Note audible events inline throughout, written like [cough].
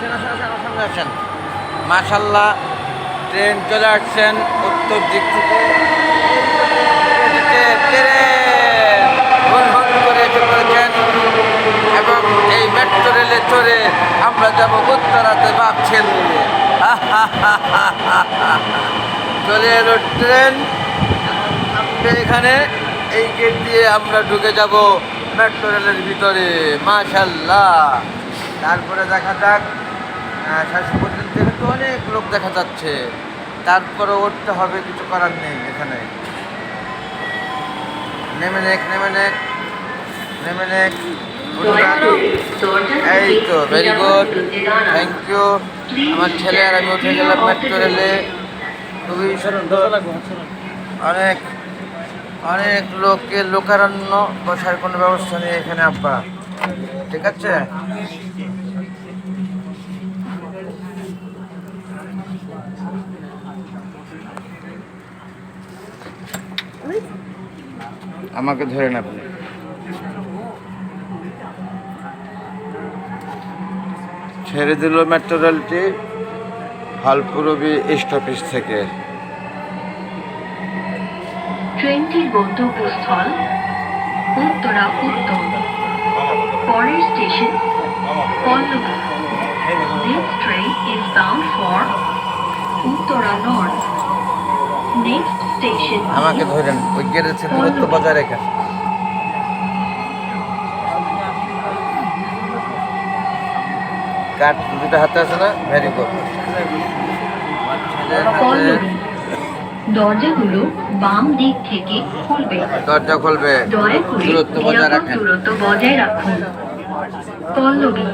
আসেন আসেন আসেন আমার মাশাল্লাহ ট্রেন চলে আসছেন উত্তর দিক থেকে। ট্রেন করে পড়েছেন এবং এই মেট্রো রেলে চড়ে আমরা যাব উত্তরাতে ভাবছেন [laughs] চলে এলো ট্রেন। এখানে এই গেট দিয়ে আমরা ঢুকে যাব মেট্রো রেলের ভিতরে। মাশাল্লাহ তারপরে দেখা যাক শেষ পর্যন্ত কিন্তু অনেক লোক দেখা যাচ্ছে। তারপরে উঠতে হবে কিছু করার নেই এখানে। নেমে নেক নেমে নেক নেমে নেক এই তো ভেরি গুড থ্যাংক ইউ আমার ছেলে আর আমি উঠে গেলাম মেট্রো রেলে খুবই সুন্দর। অনেক অনেক লোকের লোকারণ্য বসার কোনো ব্যবস্থা নেই এখানে আব্বা। ঠিক আছে? আমাকে ধরেন আপনি ছেড়ে দিল মেট্রো রেলটি হালপুরবি স্টপেজ থেকে। ট্রেনটির গন্তব্যস্থল উত্তরা উত্তর। পরের station Pallabi. This train is bound for Uttara north আমাকে ধরেন ওই গেটের সাথে দূরত্ব বজায় রেখেন কাঠ দুটো হাতে আছে না? ভেরি গুড দরজাগুলো বাম দিক থেকে খুলবে। দরজা খুলবে। দয়া দূরত্ব বজায় রাখেন। দূরত্ব বজায় রাখুন। Pallavi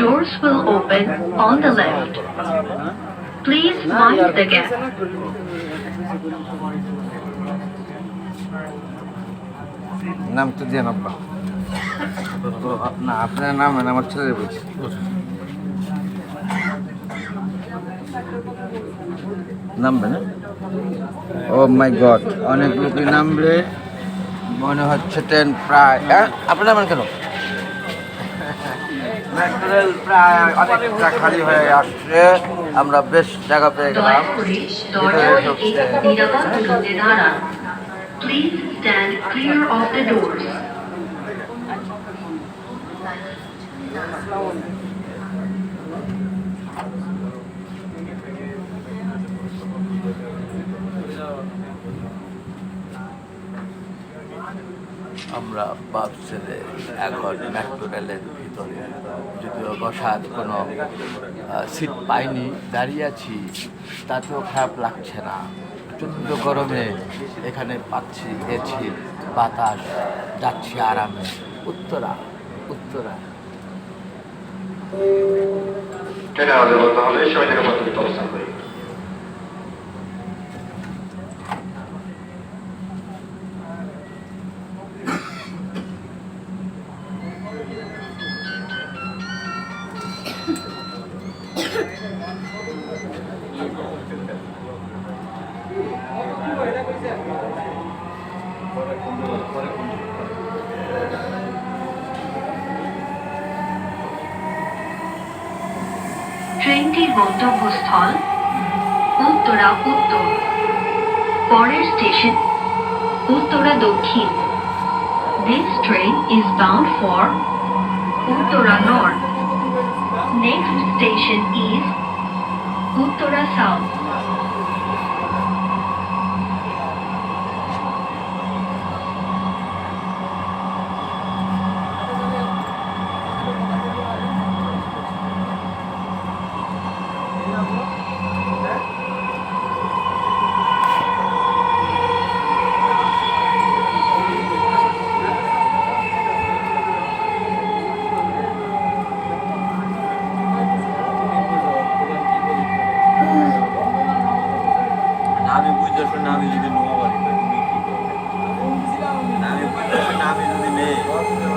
doors will open on the left. Please mind the gap. নাম তো দিয়ে না আপনার নাম না আমার ছেলের বলছি নামবে না? ও মাই গড অনেক লোকই নামবে। মনে হচ্ছে ট্রেন প্রায় হ্যাঁ? আপনি নামেন কেন? প্রায় অনেকটা খালি হয়ে আসছে। আমরা বেশ জায়গা পেয়ে গেলাম। আমরা বাস ছেড়ে এখন মেট্রো রেলের ভিতরে। যদিও বসার কোনো সিট পাইনি, দাঁড়িয়ে আছি। তাতেও খারাপ লাগছে না। প্রচণ্ড গরমে এখানে পাচ্ছি এছি বাতাস, যাচ্ছি আরামে। উত্তরা উত্তরা। ট্রেনে আমাদের বলতে হবে সবাই থেকে করি গন্তব্যস্থল উত্তরা উত্তর পরের স্টেশন উত্তরা দক্ষিণ This train is bound for Uttara North. Next station is Uttara South.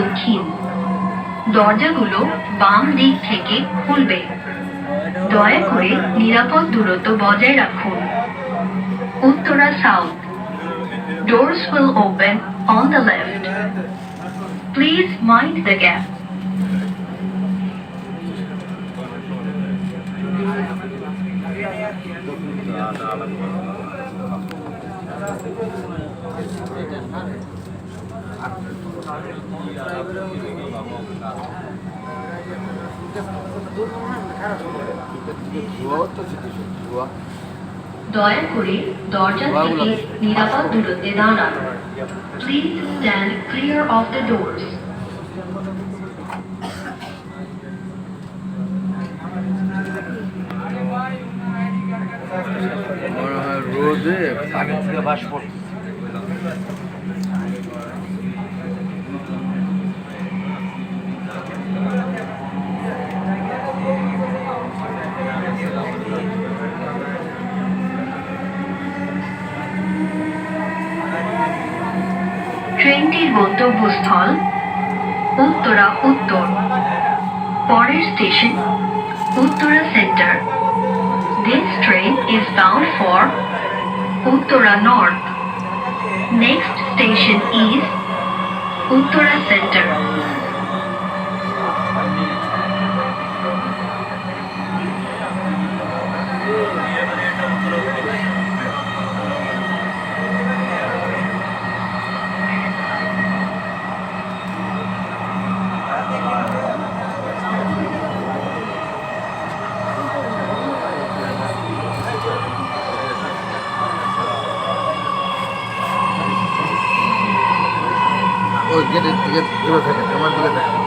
দক্ষিণ দরজাগুলো বাম দিক থেকে খুলবে। দয়া করে নিরাপদ দূরত্ব বজায় রাখুন। Uttara south Doors will open on the left. Please mind the gap. দয়া করে দরজা থেকে নিরাপদ দূরত্বে দাঁড়ান। Please stand clear of the doors রোদে পানি থেকে বাস পড়ছে। গন্তব্যস্থল উত্তরা উত্তর পরের station Uttara Center This train is bound for Uttara North. Next station is Uttara Center. দিকে দূরে থাকে আমার দিকে থাকে।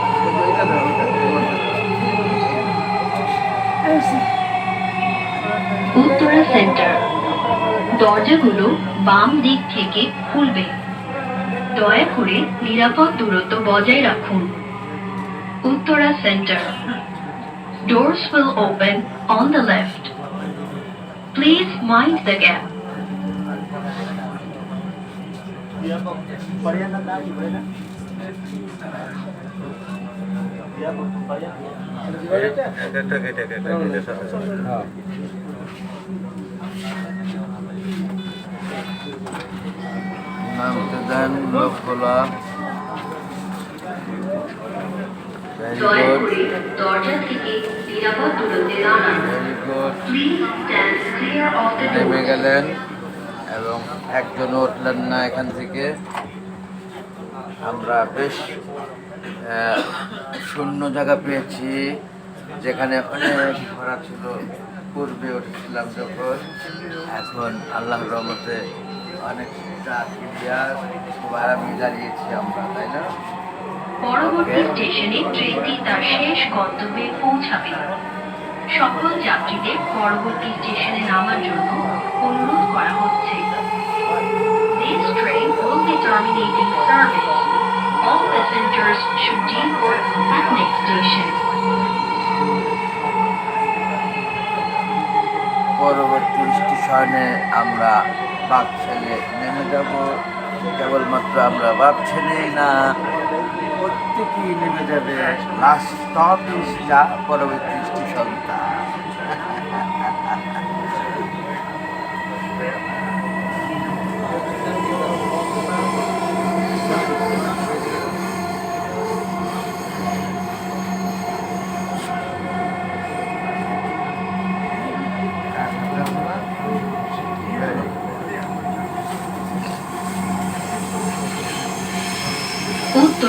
উত্তরা সেন্টার দরজাগুলো বাম দিক থেকে খুলবে। দয়া করে নিরাপদ দূরত্ব বজায় রাখুন। Uttara centre Doors will open on the left. Please mind the gap. কেটে একটা কেটে সাথে সাথে নামতে দেন লোক দয়া করে দরজা থেকে নিরাপদ দূরত্বে দাঁড়ান very good Please stand clear of the নেমে গেলেন এবং একজন উঠলেন না এখান থেকে। আমরা বেশ শূন্য জায়গা পেয়েছি যেখানে অনেক ভরা ছিল। পূর্বে উঠেছিলাম যখন। এখন আল্লাহ রহমতে অনেকটা ক্লিয়ার সবাই আমি দাঁড়িয়েছি আমরা তাই না? পরবর্তী স্টেশনে ট্রেনটি তার শেষ গন্তব্যে পৌঁছাবে। সকল যাত্রীদের পরবর্তী স্টেশনে নামার জন্য অনুরোধ করা হচ্ছে। This train will be terminating service. All passengers should depart at next station. পরবর্তী স্টেশনে আমরা বাপ ছেলে নেমে যাব। কেবলমাত্র আমরা বাপ ছেলেই না, প্রত্যেকেই নেমে যাবে। লাস্ট স্টপ পরবর্তী স্টেশনটা।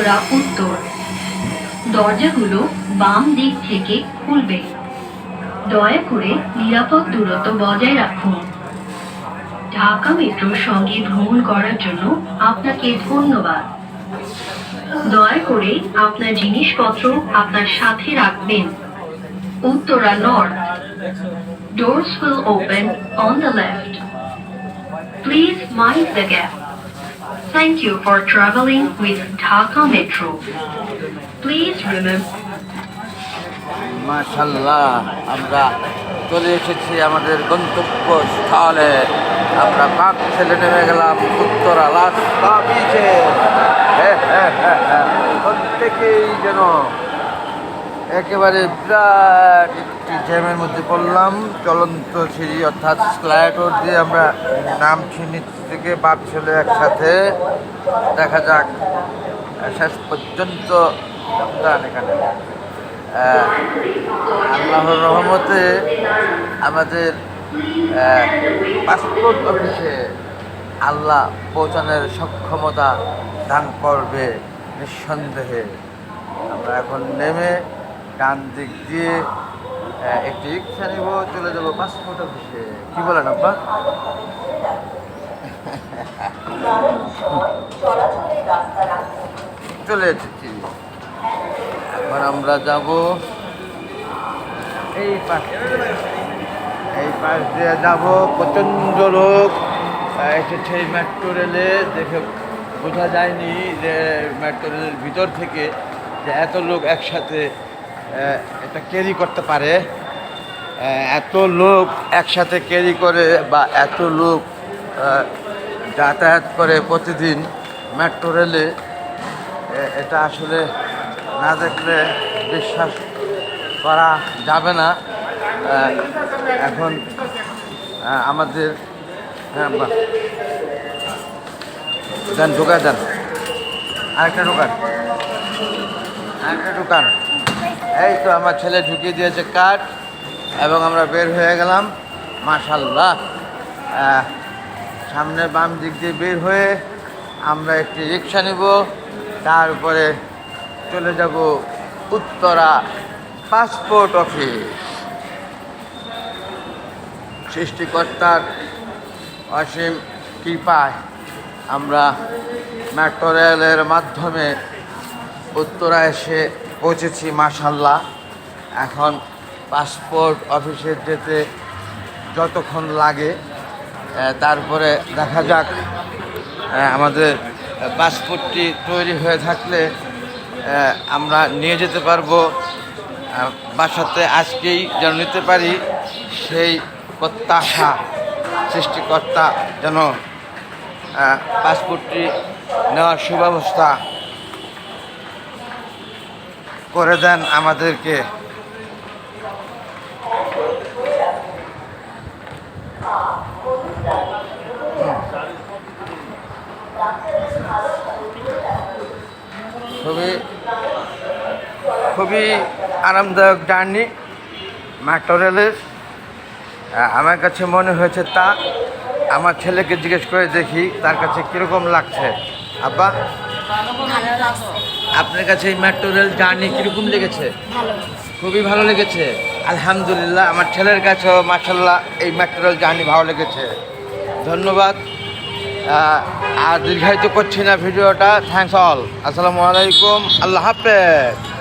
উত্তরা উত্তর। দরজাগুলো বাম দিক থেকে খুলবে। দয়া করে নিরাপদ দূরত্ব বজায় রাখুন। ঢাকা মেট্রোর সঙ্গে ভ্রমণ করার জন্য আপনাকে ধন্যবাদ। দয়া করে আপনার জিনিসপত্র আপনার সাথে রাখবেন। Uttara north. Doors will open on the left. Please mind the gap. Thank you for traveling with Taka Metro. Please remember. মাশাল্লাহ আমরা চলে এসেছি আমাদের গন্তব্য স্থলে আমরা পাক ছেলে নেমে গেলাম, উত্তরা লাস্ট হ্যাঁ হ্যাঁ হ্যাঁ প্রত্যেকেই যেন একেবারে বিরাট একটি জ্যামের মধ্যে পড়লাম। চলন্ত সিঁড়ি অর্থাৎ স্লাইডর দিয়ে আমরা নামছি নিচ থেকে বাপ ছেলে একসাথে। দেখা যাক শেষ পর্যন্ত এখানে। আল্লাহর রহমতে আমাদের পাসপোর্ট অফিসে আল্লাহ পৌঁছানোর সক্ষমতা দান করবে নিঃসন্দেহে। আমরা এখন নেমে ডান দিক দিয়ে একটি রিক্সা নেব, চলে যাব পাসপোর্ট অফিসে। কি বলেন আব্বা? চলে এসেছি। এখন আমরা যাব এই পাশে এই পাশ দিয়ে যাব প্রচণ্ড লোক এসেছে মেট্রো রেলে দেখে বোঝা যায়নি যে মেট্রো রেলের ভিতর থেকে যে এত লোক একসাথে এটা ক্যারি করতে পারে। এত লোক একসাথে ক্যারি করে বা এত লোক যাতায়াত করে প্রতিদিন মেট্রো রেলে এটা আসলে না দেখলে বিশ্বাস করা যাবে না। এখন আমাদের হ্যাঁ দেন ঢোকা দেন। আরেকটা দোকান আরেকটা দোকান এই তো আমার ছেলে ঢুকিয়ে দিয়েছে কাঠ এবং আমরা বের হয়ে গেলাম। মাশাল্লাহ আহ, সামনে বাম দিক দিয়ে বের হয়ে আমরা একটি রিক্সা নেব। তারপরে চলে যাব উত্তরা পাসপোর্ট অফিস। সৃষ্টিকর্তার অসীম কৃপায় আমরা মেট্রো রেলের মাধ্যমে উত্তরা এসে পৌঁছেছি মাসাল্লাহ এখন পাসপোর্ট অফিসে যেতে যতক্ষণ লাগে তারপরে দেখা যাক আমাদের পাসপোর্টটি তৈরি হয়ে থাকলে আমরা নিয়ে যেতে পারব। বাসাতে আজকেই যেন নিতে পারি, সেই প্রত্যাশা সৃষ্টিকর্তা যেন পাসপোর্টটি নেওয়ার সুব্যবস্থা করে দেন আমাদেরকে। খুবই খুবই আরামদায়ক জার্নি মেট্রো রেলের আমার কাছে মনে হয়েছে তা। আমার ছেলেকে জিজ্ঞেস করে দেখি তার কাছে কীরকম লাগছে। আব্বা? আপনার কাছে এই মেট্রো রেল জার্নি কীরকম লেগেছে? খুবই ভালো লেগেছে। আলহামদুলিল্লাহ, আমার ছেলের কাছেও মার্শাল্লাহ এই মেট্রো রেল জার্নি ভালো লেগেছে। ধন্যবাদ। আর দীর্ঘায়িত করছি না ভিডিওটা। থ্যাংকস অল আসসালামু আলাইকুম। আল্লাহ হাফেজ।